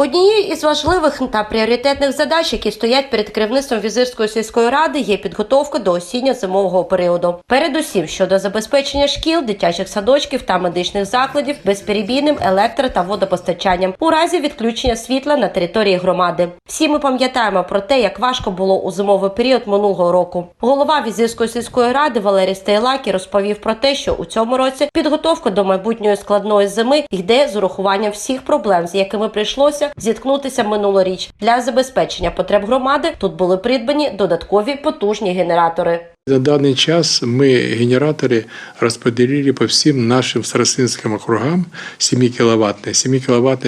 Однією із важливих та пріоритетних задач, які стоять перед керівництвом візирської сільської ради, є підготовка до осінньо-зимового періоду. Передусім щодо забезпечення шкіл, дитячих садочків та медичних закладів безперебійним електро та водопостачанням у разі відключення світла на території громади. Всі ми пам'ятаємо про те, як важко було у зимовий період минулого року. Голова візирської сільської ради Валерій Стейлакі розповів про те, що у цьому році підготовка до майбутньої складної зими йде з урахуванням всіх проблем, з якими прийшлося зіткнутися минулоріч. Для забезпечення потреб громади тут були придбані додаткові потужні генератори. На даний час ми генератори розподілили по всім нашим старостинським округам 7 кВт. 7 кВт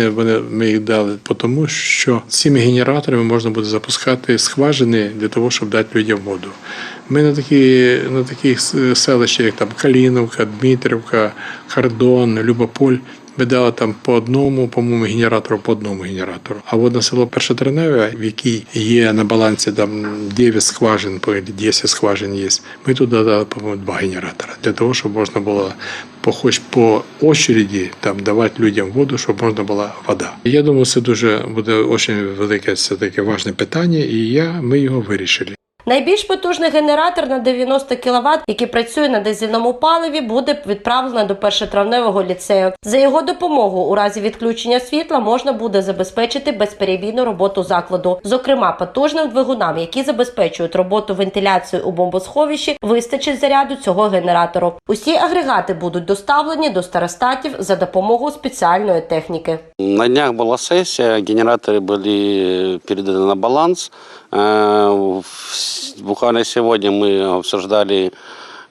ми їх дали тому, що цими генераторами можна буде запускати скважини для того, щоб дати людям воду. Ми на такі на таких селищах, як там Каліновка, Дмитрівка, Кардон, Любополь. Ми там по одному, по-моєму, генератору, по одному генератору. А от на село Першотреневе, в якій є на балансі там 9 скважин, по 10 скважин є, ми туди дали, по-моєму, два генератора. Для того, щоб можна було по хоч по очереді там давати людям воду, щоб можна була вода. Я думаю, це дуже буде дуже велике це таке важне питання, і я, ми його вирішили. Найбільш потужний генератор на 90 кВт, який працює на дизельному паливі, буде відправлено до першотравневого ліцею. За його допомогою у разі відключення світла можна буде забезпечити безперебійну роботу закладу. Зокрема, потужним двигунам, які забезпечують роботу вентиляції у бомбосховищі, вистачить заряду цього генератору. Усі агрегати будуть доставлені до старостатів за допомогою спеціальної техніки. На днях была сессия, генераторы были переданы на баланс. Э, в- Буквально сегодня мы обсуждали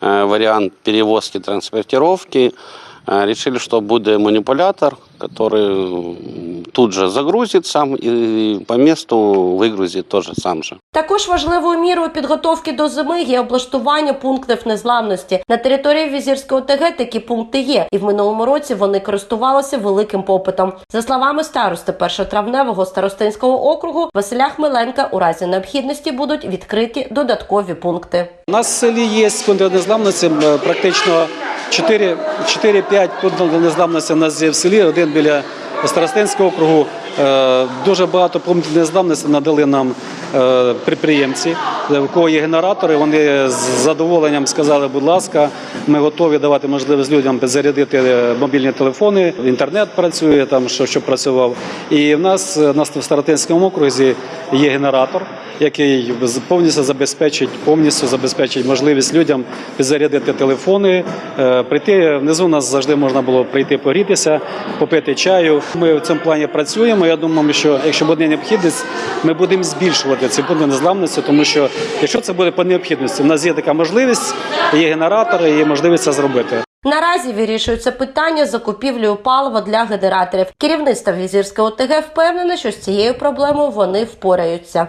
э, вариант перевозки, транспортировки. Э, Решили, что будет манипулятор, который м, тут же загрузит сам и по месту выгрузит тоже сам же. Також важливою мірою підготовки до зими є облаштування пунктів незламності. На території Візірської ОТГ такі пункти є, і в минулому році вони користувалися великим попитом. За словами старости першотравневого старостинського округу Василя Хмеленка, у разі необхідності будуть відкриті додаткові пункти. У нас в селі є пункти незламності е, практично 4 4-5 пунктів незламності у нас є в селі, один біля Старостинського округу. Е, Дуже багато пунктів незламності надали нам е, підприємці, у кого є генератори. Вони з задоволенням сказали, будь ласка, ми готові давати можливість людям зарядити е, мобільні телефони, інтернет працює там, що, що працював. І в нас на Старостинському окрузі є генератор який повністю забезпечить повністю забезпечить можливість людям підзарядити телефони, прийти внизу. Нас завжди можна було прийти погрітися, попити чаю. Ми в цьому плані працюємо. Я думаю, що якщо буде необхідність, ми будемо збільшувати ці пункти незламності, тому що якщо це буде по необхідності, у нас є така можливість, є генератори, є можливість це зробити. Наразі вирішується питання закупівлі палива для генераторів. Керівництво Візірської ОТГ впевнене, що з цією проблемою вони впораються.